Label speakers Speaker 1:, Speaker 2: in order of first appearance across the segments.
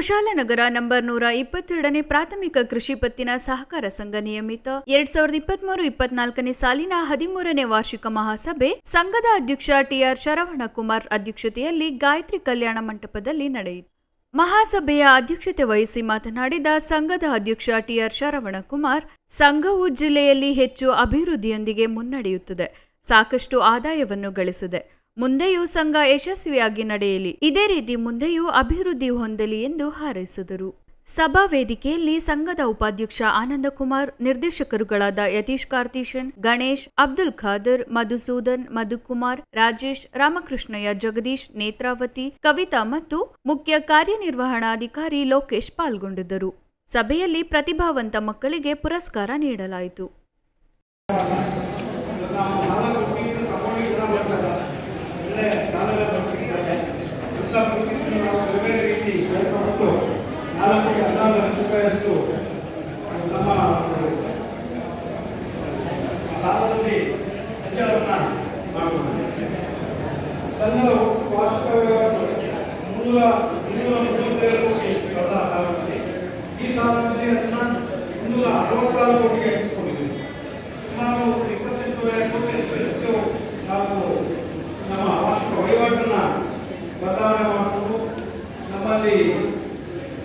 Speaker 1: Kushalnagar number ನೂರ ಇಪ್ಪತ್ತೆರಡನೇ ಪ್ರಾಥಮಿಕ ಕೃಷಿ ಪತ್ತಿನ ಸಹಕಾರ ಸಂಘ ನಿಯಮಿತ. ಎರಡ್ ಸಾವಿರದ ಇಪ್ಪತ್ಮೂರು ಇಪ್ಪತ್ನಾಲ್ಕನೇ ಸಾಲಿನ ಹದಿಮೂರನೇ ವಾರ್ಷಿಕ ಮಹಾಸಭೆ ಸಂಘದ ಅಧ್ಯಕ್ಷ ಟಿಆರ್ ಶರವಣಕುಮಾರ್ ಅಧ್ಯಕ್ಷತೆಯಲ್ಲಿ ಗಾಯತ್ರಿ ಕಲ್ಯಾಣ ಮಂಟಪದಲ್ಲಿ ನಡೆಯಿತು. ಮಹಾಸಭೆಯ ಅಧ್ಯಕ್ಷತೆ ವಹಿಸಿ ಮಾತನಾಡಿದ ಸಂಘದ ಅಧ್ಯಕ್ಷ ಟಿಆರ್ ಶರವಣಕುಮಾರ್, ಸಂಘವು ಜಿಲ್ಲೆಯಲ್ಲಿ ಹೆಚ್ಚು ಅಭಿವೃದ್ಧಿಯೊಂದಿಗೆ ಮುನ್ನಡೆಯುತ್ತದೆ, ಸಾಕಷ್ಟು ಆದಾಯವನ್ನು ಗಳಿಸಿದೆ. ಮುಂದೆಯೂ ಸಂಘ ಯಶಸ್ವಿಯಾಗಿ ನಡೆಯಲಿ. ಇದೇ ರೀತಿ ಮುಂದೆಯೂ ಅಭಿವೃದ್ಧಿ ಹೊಂದಲಿ ಎಂದು ಹಾರೈಸಿದರು. ಸಭಾ ವೇದಿಕೆಯಲ್ಲಿ ಸಂಘದ ಉಪಾಧ್ಯಕ್ಷ ಆನಂದಕುಮಾರ್, ನಿರ್ದೇಶಕರುಗಳಾದ ಯತೀಶ್ ಕಾರ್ತೀಶನ್, ಗಣೇಶ್, ಅಬ್ದುಲ್ ಖಾದರ್, ಮಧುಸೂದನ್, ಮಧುಕುಮಾರ್, ರಾಜೇಶ್, ರಾಮಕೃಷ್ಣಯ್ಯ, ಜಗದೀಶ್, ನೇತ್ರಾವತಿ, ಕವಿತಾ ಮತ್ತು ಮುಖ್ಯ ಕಾರ್ಯನಿರ್ವಹಣಾಧಿಕಾರಿ ಲೋಕೇಶ್ ಪಾಲ್ಗೊಂಡಿದ್ದರು. ಸಭೆಯಲ್ಲಿ ಪ್ರತಿಭಾವಂತ ಮಕ್ಕಳಿಗೆ ಪುರಸ್ಕಾರ ನೀಡಲಾಯಿತು.
Speaker 2: ನಾಲ್ಕು ಕೋಟಿ ಹದಿನಾರು ಲಕ್ಷ ರೂಪಾಯಿಯಷ್ಟು ನಮ್ಮ ಲಾಭದಲ್ಲಿ ಹೆಚ್ಚಳವನ್ನು ಮಾಡಿಕೊಂಡಿದೆ ಸಂಘದ ವಾರ್ಷಿಕ ಮುನ್ನೂರ ಮುನ್ನೂರ ಮೂವತ್ತೇಳು ಕೋಟಿ ಕಳೆದ ಕಾಲದಲ್ಲಿ ಈ ಸಾಲದಲ್ಲಿ ಅದನ್ನು ಮುನ್ನೂರ ಅರವತ್ತಾರು ಕೋಟಿಗೆ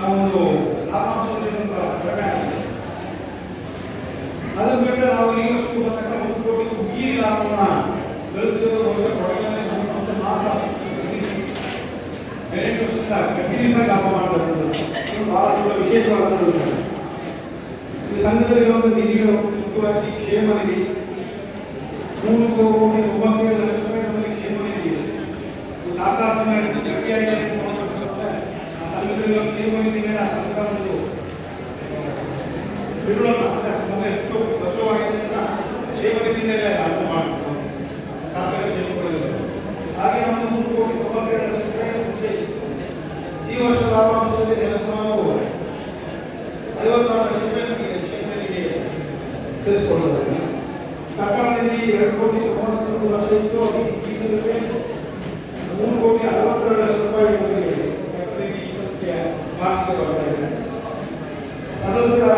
Speaker 2: ನಾವು ಒಂದು ಲಾಭಾಂಶ ಆಗಿದೆ. ಅದನ್ನು ಬಿಟ್ಟರೆ ನಾವು ಈಗ ಬರ್ತಕ್ಕ ಒಂದು ಕೋಟಿ ಈ ಲಾಭವನ್ನು ಗಳಿಸಿರೋದು ನಮ್ಮ ಸಂಸ್ಥೆ ಮಾತ್ರ ಬೇರೆ ಲಾಭ ಮಾಡಬೇಕು ಬಹಳ ದೊಡ್ಡ ವಿಶೇಷವಾದ ಈ ಸಂಘದಲ್ಲಿ ಒಂದು ನಿಧಿಗಳು ಮುಖ್ಯವಾಗಿ ಕ್ಷೇಮ ನಿಧಿ ಮೂರು ಕೋಟಿ ತೊಂಬತ್ತೇಳು ಒಂದು ಬಿಡುಗಡೆ ಅಂದ್ರೆ ನಮ್ಮ ಎಷ್ಟು ಖರ್ಚುವಾಗಿದೆ ಅಂತ ಕ್ಷೇಮ ನಿಧಿ ಮೇಲೆ ಅರ್ಥ ಮಾಡಬೇಕು ಸರ್ಕಾರಿ ಕ್ಷೇಮಗಳಲ್ಲಿ ಹಾಗೆ ನಮ್ಮ ಮೂರು ಕೋಟಿ ತೊಂಬತ್ತೇಳು ಲಕ್ಷ ರೂಪಾಯಿ ಮುಂಚೆ ಇತ್ತು. ಈ ವರ್ಷ ಲಾಭಾಂಶದಲ್ಲಿ ಸುಮಾರು ಐವತ್ತಾರು ಲಕ್ಷ ರೂಪಾಯಿ ನಮಗೆ ಕ್ಷೇತ್ರಗಳಿಗೆ ಸೇರಿಸಿಕೊಳ್ಳೋದಾಗಿ ಕಟ್ಟಡ ನಿಧಿ ಎರಡು ಕೋಟಿ ತೊಂಬತ್ತೊಂದು ಲಕ್ಷ ಇತ್ತು ಅದು అదొక